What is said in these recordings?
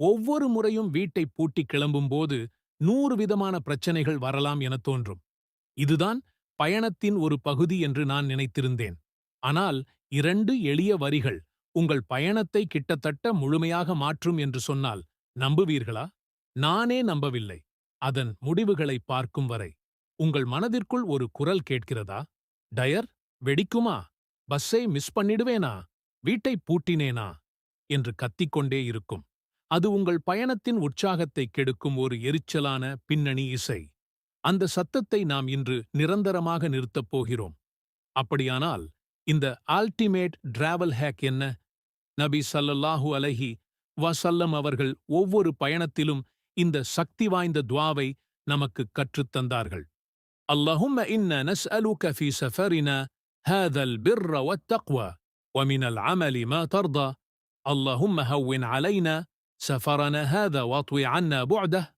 ஒவ்வொரு முறையும் வீட்டை பூட்டி கிளம்பும்போது நூறு விதமான பிரச்சனைகள் வரலாம் எனத் தோன்றும். இதுதான் பயணத்தின் ஒரு பகுதி என்று நான் நினைத்திருந்தேன். ஆனால் இரண்டு எளிய வரிகள் உங்கள் பயணத்தை கிட்டத்தட்ட முழுமையாக மாற்றும் என்று சொன்னால் நம்புவீர்களா? நானே நம்பவில்லை. அதன் முடிவுகளை பார்க்கும் வரை. உங்கள் மனதிற்குள் ஒரு குரல் கேட்கிறதா? டயர் வெடிக்குமா? பஸ்ஸை மிஸ் பண்ணிடுவேனா? வீட்டை பூட்டினேனா? என்று கத்திக்கொண்டே இருக்கும். அது உங்கள் பயணத்தின் உற்சாகத்தை கெடுக்கும் ஒரு எரிச்சலான பின்னணி இசை அந்த சத்தத்தை நாம் இன்று நிரந்தரமாக நிறுத்தப் போகிறோம் அப்படியானால் இந்த ஆல்டிமேட் டிராவல் ஹேக் என்ன நபி சல்லல்லாஹு அலஹி வசல்லம் அவர்கள் ஒவ்வொரு பயணத்திலும் இந்த சக்தி வாய்ந்த துவாவை நமக்கு கற்றுத் தந்தார்கள் اللهم إنا نسألك في سفرنا هذا البر والتقوى ومن العمل ما ترضى اللهم هون علينا سفرنا هذا واطوي عنا بعده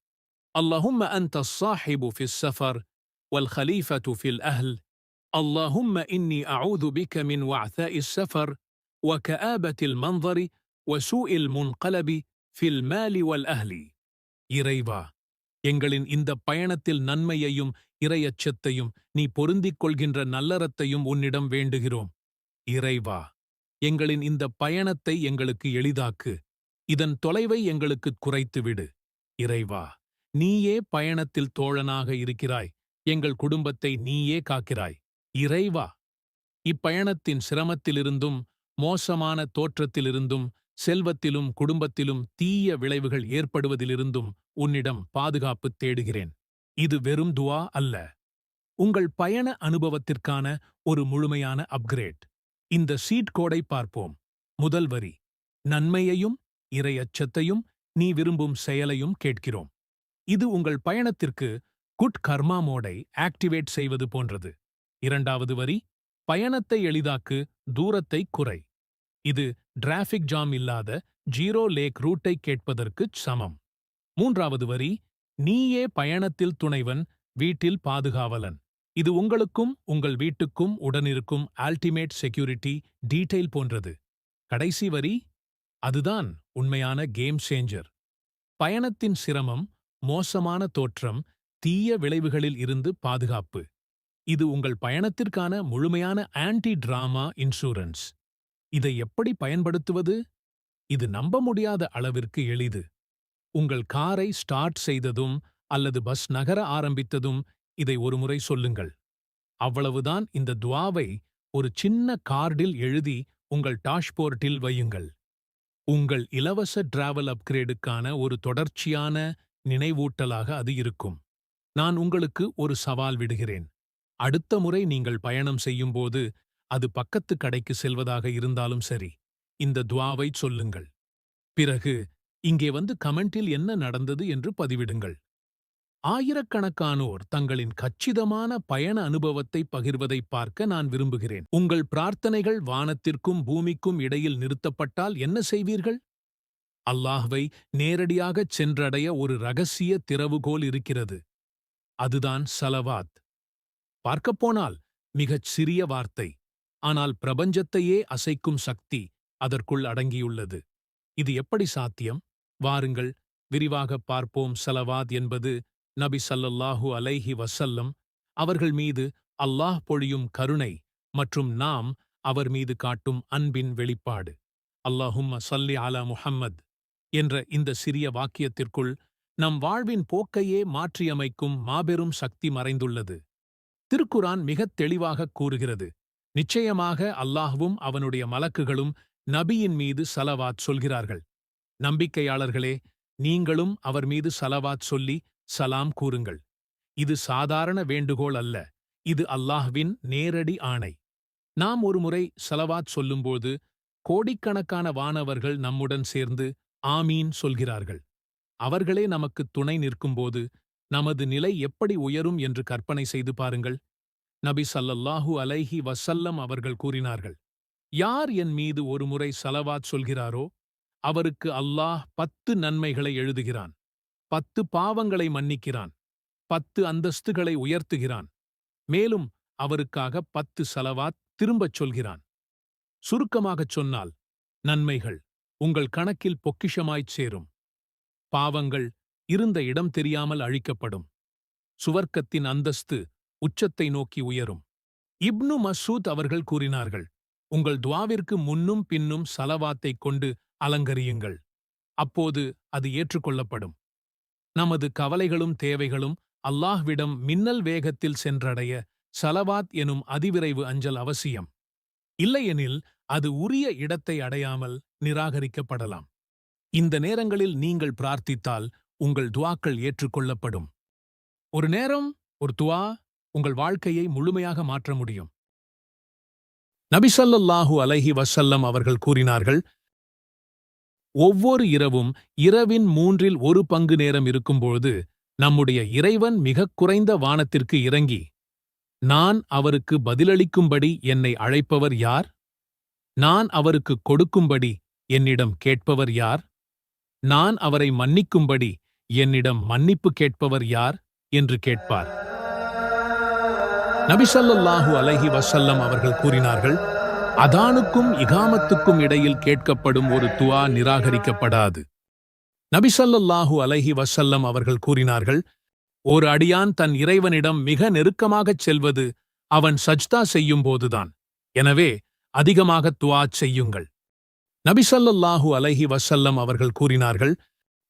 اللهم أنت الصاحب في السفر والخليفة في الأهل اللهم إني أعوذ بك من وعثاء السفر وكآبة المنظر وسوء المنقلب في المال والأهل இறைவா எங்களின் இந்த பயணத்தில் நன்மையையும் இரையச்சத்தையும் நீ பொருந்திக் கொள்கின்ற நல்லறத்தையும் உன்னிடம் வேண்டுகிறோம் இறைவா எங்களின் இந்த பயணத்தை எங்களுக்கு எளிதாக்கு இதன் தொலைவை எங்களுக்குக் குறைத்துவிடு. இறைவா நீயே பயணத்தில் தோழனாக இருக்கிறாய். எங்கள் குடும்பத்தை நீயே காக்கிறாய். இறைவா இப்பயணத்தின் சிரமத்திலிருந்தும் மோசமான தோற்றத்திலிருந்தும் செல்வத்திலும் குடும்பத்திலும் தீய விளைவுகள் ஏற்படுவதிலிருந்தும் உன்னிடம் பாதுகாப்பு தேடுகிறேன். இது வெறும் துவா அல்ல. உங்கள் பயண அனுபவத்திற்கான ஒரு முழுமையான அப்கிரேட். இந்த சீட் கோடை பார்ப்போம். முதல் வரி நன்மையையும் இரையச்சத்தையும் நீ விரும்பும் செயலையும் கேட்கிறோம். இது உங்கள் பயணத்திற்கு குட் கர்மா மோடை ஆக்டிவேட் செய்வது போன்றது. இரண்டாவது வரி பயணத்தை எளிதாக்கு தூரத்தை குறை. இது டிராஃபிக் ஜாம் இல்லாத ஜீரோ லேக் ரூட்டை கேட்பதற்குச் சமம். மூன்றாவது வரி நீயே பயணத்தில் துணைவன் வீட்டில் பாதுகாவலன். இது உங்களுக்கும் உங்கள் வீட்டுக்கும் உடனிருக்கும் அல்டிமேட் செக்யூரிட்டி டீடைல் போன்றது. கடைசி வரி அதுதான் உண்மையான கேம் சேஞ்சர் பயணத்தின் சிரமம் மோசமான தோற்றம் தீய விளைவுகளில் இருந்து பாதுகாப்பு. இது உங்கள் பயணத்திற்கான முழுமையான ஆன்டி டிராமா இன்சூரன்ஸ் இதை எப்படி பயன்படுத்துவது? இது நம்ப முடியாத அளவிற்கு எளிது. உங்கள் காரை ஸ்டார்ட் செய்ததும் அல்லது பஸ் நகர ஆரம்பித்ததும் இதை ஒருமுறை சொல்லுங்கள். அவ்வளவுதான் இந்த துவாவை ஒரு சின்ன கார்டில் எழுதி உங்கள் டாஷ்போர்ட்டில் வையுங்கள். உங்கள் இலவச டிராவல் அப்கிரேடுக்கான ஒரு தொடர்ச்சியான நினைவூட்டலாக அது இருக்கும். நான் உங்களுக்கு ஒரு சவால் விடுகிறேன். அடுத்த முறை நீங்கள் பயணம் செய்யும்போது அது பக்கத்து கடைக்கு செல்வதாக இருந்தாலும் சரி இந்த துவாவை சொல்லுங்கள். பிறகு இங்கே வந்து கமெண்டில் என்ன நடந்தது என்று பதிவிடுங்கள். ஆயிரக்கணக்கானோர் தங்களின் கச்சிதமான பயண அனுபவத்தை பகிர்வதை பார்க்க நான் விரும்புகிறேன். உங்கள் பிரார்த்தனைகள் வானத்திற்கும் பூமிக்கும் இடையில் நிறுத்தப்பட்டால் என்ன செய்வீர்கள்? அல்லாஹ்வை நேரடியாகச் சென்றடைய ஒரு ரகசிய திறவுகோல் இருக்கிறது. அதுதான் சலவாத். பார்க்கப்போனால் மிகச் சிறிய வார்த்தை. ஆனால் பிரபஞ்சத்தையே அசைக்கும் சக்தி அதற்குள் அடங்கியுள்ளது. இது எப்படி சாத்தியம்? வாருங்கள் விரிவாகப் பார்ப்போம் சலவாத் என்பது நபி சல்லல்லாஹு அலைஹி வசல்லம் அவர்கள் மீது அல்லாஹ் பொழியும் கருணை மற்றும் நாம் அவர் மீது காட்டும் அன்பின் வெளிப்பாடு. அல்லாஹும்ம சல்லி அலா முஹம்மத் என்ற இந்த சிறிய வாக்கியத்திற்குள் நம் வாழ்வின் போக்கையே மாற்றியமைக்கும் மாபெரும் சக்தி மறைந்துள்ளது. திருக்குரான் மிகத் தெளிவாகக் கூறுகிறது. நிச்சயமாக அல்லாஹ்வும் அவனுடைய மலக்குகளும் நபியின் மீது சலவாத் சொல்கிறார்கள். நம்பிக்கையாளர்களே நீங்களும் அவர் மீது சலவாத் சொல்லி சலாம் கூறுங்கள். இது சாதாரண வேண்டுகோள் அல்ல. இது அல்லாஹ்வின் நேரடி ஆணை. நாம் ஒருமுறை சலவாத் சொல்லும்போது கோடிக்கணக்கான வானவர்கள் நம்முடன் சேர்ந்து ஆமீன் சொல்கிறார்கள். அவர்களே நமக்கு துணை நிற்கும்போது நமது நிலை எப்படி உயரும் என்று கற்பனை செய்து பாருங்கள். நபி சல்லல்லாஹு அலைஹி வசல்லம் அவர்கள் கூறினார்கள். யார் என் மீது ஒருமுறை சலவாத் சொல்கிறாரோ அவருக்கு அல்லாஹ் பத்து நன்மைகளை எழுதுகிறான். பத்து பாவங்களை மன்னிக்கிறான். பத்து அந்தஸ்துகளை உயர்த்துகிறான். மேலும் அவருக்காக பத்து சலவாத் திரும்பச் சொல்கிறான். சுருக்கமாகச் சொன்னால் நன்மைகள் உங்கள் கணக்கில் பொக்கிஷமாய்ச் சேரும். பாவங்கள் இருந்த இடம் தெரியாமல் அழிக்கப்படும். சுவர்க்கத்தின் அந்தஸ்து உச்சத்தை நோக்கி உயரும். இப்னு மசூத் அவர்கள் கூறினார்கள் உங்கள் துவாவிற்கு முன்னும் பின்னும் சலவாத்தைக் கொண்டு அலங்கரியுங்கள். அப்போது அது ஏற்றுக்கொள்ளப்படும். நமது கவலைகளும் தேவைகளும் அல்லாஹ்விடம் மின்னல் வேகத்தில் சென்றடைய சலவாத் எனும் அதிவிரைவு அஞ்சல் அவசியம். இல்லையெனில் அது உரிய இடத்தை அடையாமல் நிராகரிக்கப்படலாம். இந்த நேரங்களில் நீங்கள் பிரார்த்தித்தால் உங்கள் துவாக்கள் ஏற்றுக்கொள்ளப்படும். ஒரு நேரம் ஒரு துவா உங்கள் வாழ்க்கையை முழுமையாக மாற்ற முடியும். நபிசல்லாஹு அலைஹி வசல்லம் அவர்கள் கூறினார்கள் ஒவ்வொரு இரவும் இரவின் மூன்றில் ஒரு பங்கு நேரம் இருக்கும்பொழுது நம்முடைய இறைவன் மிகக் குறைந்த வானத்திற்கு இறங்கி நான் அவருக்கு பதிலளிக்கும்படி என்னை அழைப்பவர் யார்? நான் அவருக்கு கொடுக்கும்படி என்னிடம் கேட்பவர் யார்? நான் அவரை மன்னிக்கும்படி என்னிடம் மன்னிப்பு கேட்பவர் யார்? என்று கேட்பார். நபிசல்லாஹு அலஹி வசல்லம் அவர்கள் கூறினார்கள் அதானுக்கும் இகாமத்துக்கும் இடையில் கேட்கப்படும் ஒரு துவா நிராகரிக்கப்படாது. நபிசல்லாஹு அலஹி வசல்லம் அவர்கள் கூறினார்கள் ஒரு அடியான் தன் இறைவனிடம் மிக நெருக்கமாகச் செல்வது அவன் சஜ்தா செய்யும்போதுதான் எனவே அதிகமாக துவா செய்யுங்கள். நபிசல்லாஹு அலைஹி வசல்லம் அவர்கள் கூறினார்கள்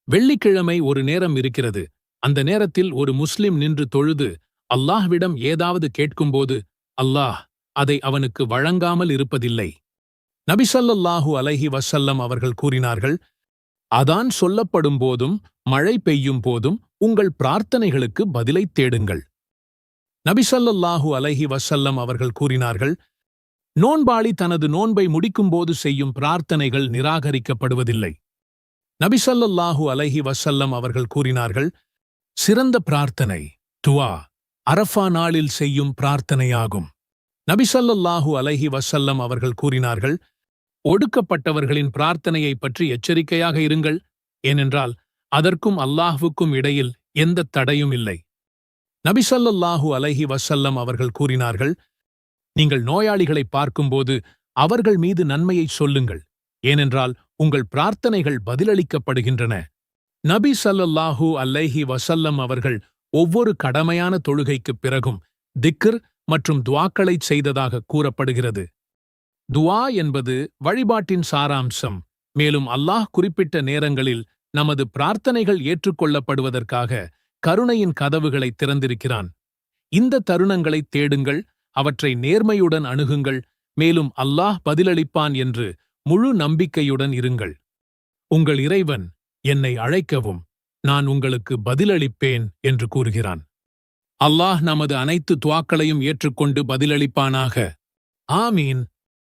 வெள்ளிக்கிழமை ஒரு நேரம் இருக்கிறது. அந்த நேரத்தில் ஒரு முஸ்லிம் நின்று தொழுது அல்லாஹ்விடம் ஏதாவது கேட்கும்போது அல்லாஹ் அதை அவனுக்கு வழங்காமல் இருப்பதில்லை. நபிசல்லல்லாஹு அலைஹி வசல்லம் அவர்கள் கூறினார்கள் அதான் சொல்லப்படும் போதும் மழை பெய்யும் போதும் உங்கள் பிரார்த்தனைகளுக்கு பதிலை தேடுங்கள். நபிசல்லல்லாஹு அலைஹி வசல்லம் அவர்கள் கூறினார்கள் நோன்பாளி தனது நோன்பை முடிக்கும்போது செய்யும் பிரார்த்தனைகள் நிராகரிக்கப்படுவதில்லை. நபிசல்லல்லாஹு அலஹி வசல்லம் அவர்கள் கூறினார்கள் சிறந்த பிரார்த்தனை துவா அரஃபா நாளில் செய்யும் பிரார்த்தனையாகும். நபிசல்லல்லாஹு அலைஹி வசல்லம் அவர்கள் கூறினார்கள் ஒடுக்கப்பட்டவர்களின் பிரார்த்தனையை பற்றி எச்சரிக்கையாக இருங்கள். ஏனென்றால் அதற்கும் அல்லாஹுக்கும் இடையில் எந்த தடையும் இல்லை. நபிசல்லல்லாஹு அலைஹி வசல்லம் அவர்கள் கூறினார்கள் நீங்கள் நோயாளிகளை பார்க்கும்போது அவர்கள் மீது நன்மையை சொல்லுங்கள். ஏனென்றால் உங்கள் பிரார்த்தனைகள் பதிலளிக்கப்படுகின்றன. நபி சல்லல்லாஹூ அல்லைஹி வசல்லம் அவர்கள் ஒவ்வொரு கடமையான தொழுகைக்குப் பிறகும் திக்ர் மற்றும் துவாக்களைச் செய்ததாக கூறப்படுகிறது. துவா என்பது வழிபாட்டின் சாராம்சம். மேலும் அல்லாஹ் குறிப்பிட்ட நேரங்களில் நமது பிரார்த்தனைகள் ஏற்றுக்கொள்ளப்படுவதற்காக கருணையின் கதவுகளை திறந்திருக்கிறான். இந்த தருணங்களைத் தேடுங்கள் அவற்றை நேர்மையுடன் அணுகுங்கள் மேலும் அல்லாஹ் பதிலளிப்பான் என்று முழு நம்பிக்கையுடன் இருங்கள். உங்கள் இறைவன் என்னை அழைக்கவும் நான் உங்களுக்கு பதிலளிப்பேன் என்று கூறுகிறான். அல்லாஹ் நமது அனைத்து துவாக்களையும் ஏற்றுக்கொண்டு பதிலளிப்பானாக. ஆமீன்.